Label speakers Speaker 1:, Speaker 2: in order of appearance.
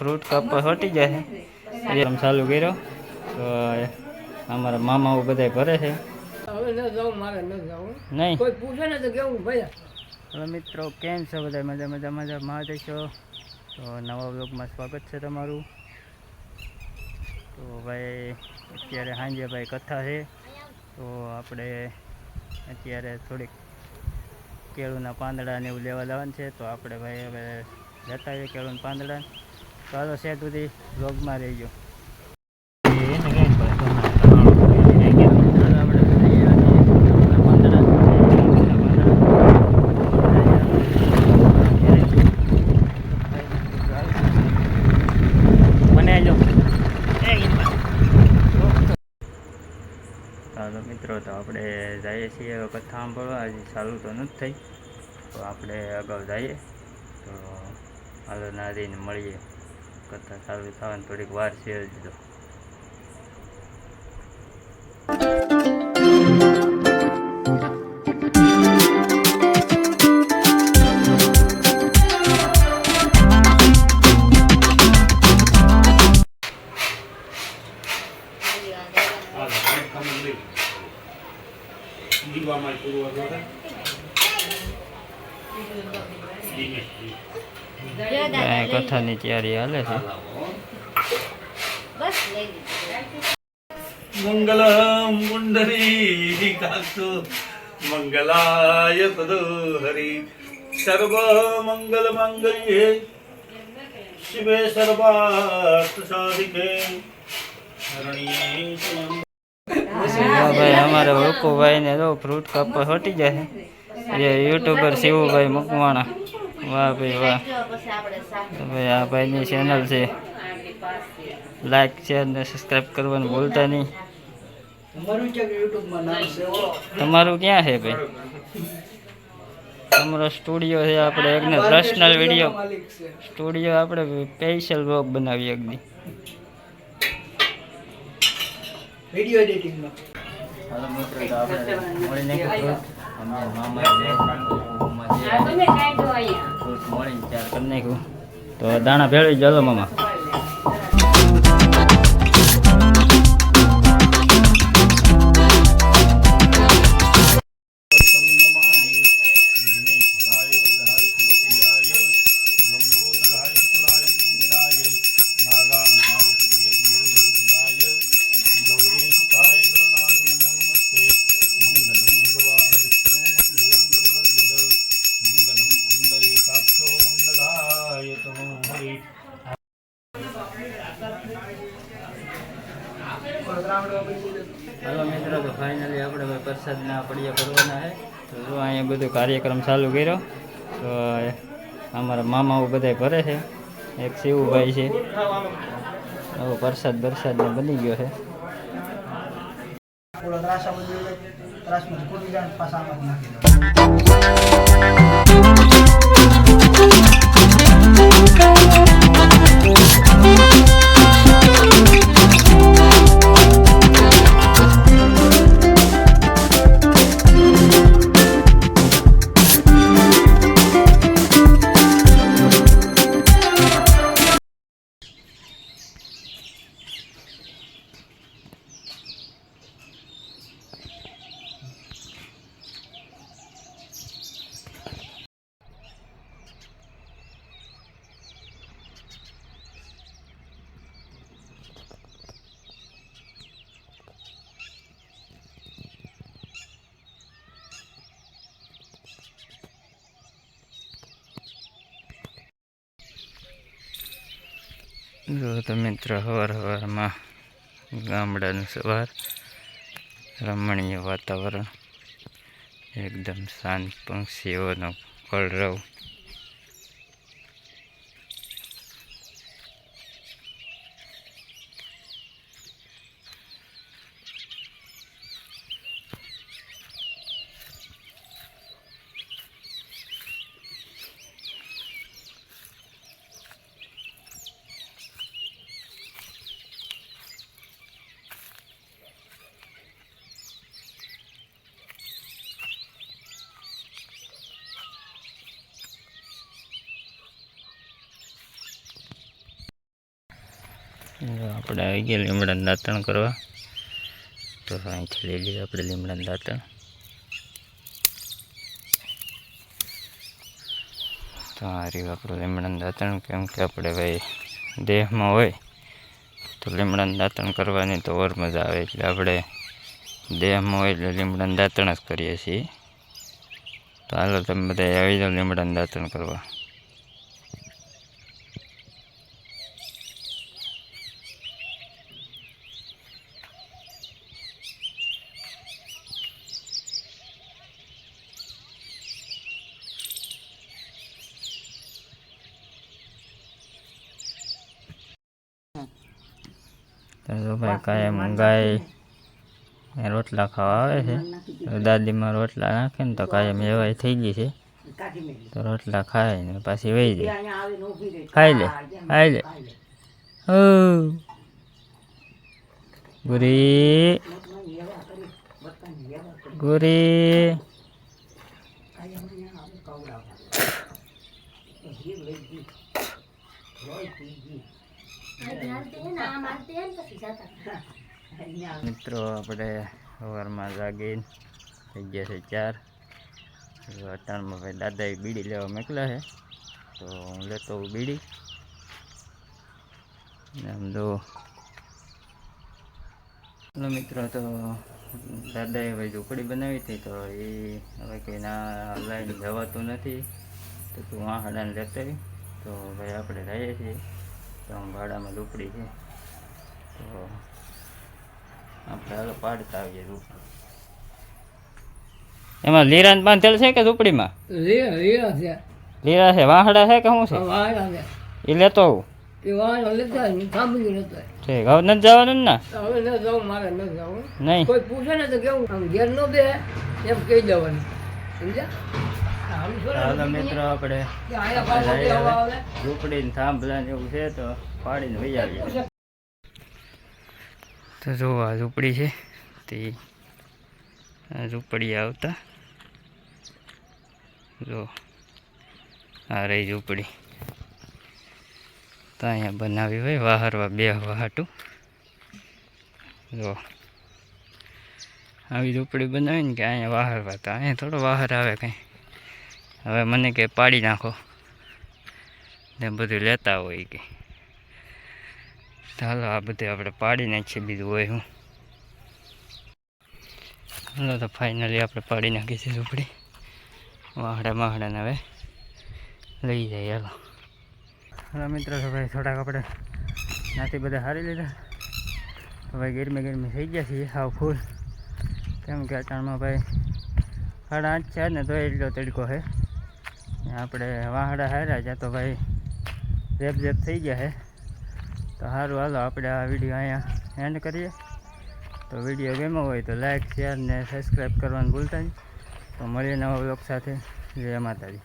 Speaker 1: Fruit cup હટી જાય આમ ચાલુ કર્યો. તો અમારા મામાઓ બધા ભરે છે. નહીં.
Speaker 2: કોઈ પૂછે ને તો કેવું ભાઈ
Speaker 1: હલો મિત્રો કેમ છો બધા? મજા મજા મજા. માં છો? તો નવા બ્લોગમાં સ્વાગત છે તમારું. તો ભાઈ અત્યારે સાંજે ભાઈ કથા છે. તો આપણે અત્યારે થોડીક કેળુના પાંદડા ને એવું લેવા જવાનું છે. તો આપણે ભાઈ હવે જતા આવીએ કેળું પાંદડા. ચાલો સેટ સુધી રોગમાં આજો. ચાલો મિત્રો, તો આપણે જઈએ છીએ. કથા સાંભળવા. હજી ચાલુ તો નથી થઈ. તો આપણે અગાઉ જઈએ. તો હાલો નારીને મળીએ. કથા ચાલુ થવાની થોડીક વાર છે? હજી તો કાંઈ કથાની તૈયારી હાલે છે.
Speaker 3: મંગલમ પુંડરી કાક્ષો મંગલાય તદહરિ સર્વ મંગલ મંગલ્યે શિવે સર્વાર્થ સાધિકે.
Speaker 1: ભાઈ અમારે વકુભાઈ ને તો ફ્રૂટ કાપવા હટી જાય. છે એ યુટ્યુબર શિવુભાઈ મકવાણા. વાહ ભાઈ વાહ. તો ભાઈ આ ભાઈની ચેનલ છે. લાઈક શેર ને સબસ્ક્રાઈબ કરવાનું ભૂલતા નહીં. તમારું ક્યાં છે ભાઈ? તમારો સ્ટુડિયો છે આપણે એકને પર્સનલ વીડિયો સ્ટુડિયો આપણે સ્પેશિયલ બ્લોગ બનાવીએ એકદી
Speaker 2: વીડિયો એડિટિંગમાં
Speaker 1: હાલો મિત્રો આપણે મળીને મામા તો દાણા ભેળવી જલો મામા. પ્રસાદના પડિયા ભરવાના છે. તો જો અહીંયા બધું કાર્યક્રમ ચાલુ કર્યો, તો અમારા મામાઓ બધા ભરે છે. એક શિવુભાઈ છે. હવે પ્રસાદ બરસાદ બની ગયો છે.
Speaker 2: ત્રાસ ત્રાસા બધું ત્રાસમાંથી કૂદી જાય ને પાછા નાખી
Speaker 1: જો તો મિત્ર હવાર હવારમાં ગામડાનું સવાર રમણીય વાતાવરણ એકદમ શાંત પંક્ષીઓનો કલરવ આપણે આવી ગયા લીમડાનું દાંતણ કરવા. તો અહીંથી લઈ લઈએ આપણે લીમડાનું દાંતણ. તો આ રહ્યું આપણું લીમડાનું દાંતણ. કેમ કે આપણે ભાઈ દેહમાં હોય તો લીમડાનું દાંતણ કરવાની તો ઓર મજા આવે. એટલે આપણે દેહમાં હોય એટલે લીમડાનું દાંતણ જ કરીએ છીએ. તો હાલો તમે બધા આવી જાઓ લીમડાનું દાંતણ કરવા. ભાઈ કાયમ ગાય રોટલા ખાવા આવે છે. દાદીમાં રોટલા નાખે ને તો કાયમ એવાય થઈ ગઈ છે. તો રોટલા ખાય ને પાછી વહી જાય ખાઈ લે ખાઈ લે. ગુરી. ગુરી. મિત્રો, આપણે સવારમાં જાગીને થઈ ગયા છે ચાર. અટાણમાં ભાઈ દાદાએ બીડી લેવા મોકલા છે. તો હું લેતો હું બીડી. આમ તો મિત્રો, તો દાદાએ ભાઈ ઝૂંપડી બનાવી હતી, તો એ હવે કંઈ ના લાઈન જવાતું નથી. તો તું વાહડાને લેતા તો ભાઈ આપણે રહીએ છીએ. તો આમ ભાડામાં ઝૂંપડી છે. તો આપણે હાલો પાડતા આવીએ ઝૂંપડી એમાં લીરા બાંધેલ છે કે ઝૂંપડીમાં?
Speaker 2: લીલા છે.
Speaker 1: લીરા છે વાહડા છે કે શું છે?
Speaker 2: વાહડા છે.
Speaker 1: એ લેતો આવું.
Speaker 2: એ વાળા લેતા
Speaker 1: ઠીક હવે નથી જવાનું ને
Speaker 2: હવે ન મારે ન જાઉં.
Speaker 1: નહીં.
Speaker 2: કોઈ પૂછે ને તો કેવું આમ ઘેર નો બે એમ કહી દેવાનું. સમજ્યા?
Speaker 1: મિત્રો, આપણે
Speaker 2: ઝૂંપડીને આયા પાછો બે હવા આવે
Speaker 1: ઝૂંપડી થાંભલા એવું છે તો પાડીને વહી આવીએ. તો જો આ ઝૂંપડી છે, તે ઝૂંપડી આવતા. જો આ રહી ઝૂંપડી. તો અહીંયા બનાવી હોય, વાહરવા બે વાહટું. જો આવી ઝૂંપડી બનાવીને કે અહીંયા વાહરવા તો અહીંયા થોડો વાહર આવે કંઈ. હવે મને કે પાડી નાખો. ને બધું લેતા હોય કે. ચાલો, આ બધું આપણે પાડી નાખીએ બીજું હોય હું. હાલો, તો ફાઇનલી આપણે પાડી નાખીએ છીએ ઝૂંપડી. વાહડા માહડાને હવે લઈ જાય, હાલો. હાલો, મિત્રો ભાઈ થોડાક આપણે નાથી બધા હારી લીધા. હવે ગરમી ગરમી થઈ ગયા છીએ, હાવ ફૂલ. કેમ કે અટાણમાં ભાઈ સાડા આઠ છે ને, તો એટલો તડકો છે. આપણે વાહડા હાર્યા છે, તો ભાઈ રેપ રેપ થઈ ગયા છે. તો સારું હાલો, આપણે આ વીડિયો અહીંયા એન્ડ કરીએ. તો વીડિયો ગમ્યો હોય તો લાઈક શેર ને સબસ્ક્રાઈબ કરવાનું ભૂલતા નહીં. તો મળીએ નવા બ્લોગ સાથે. જય માતાજી.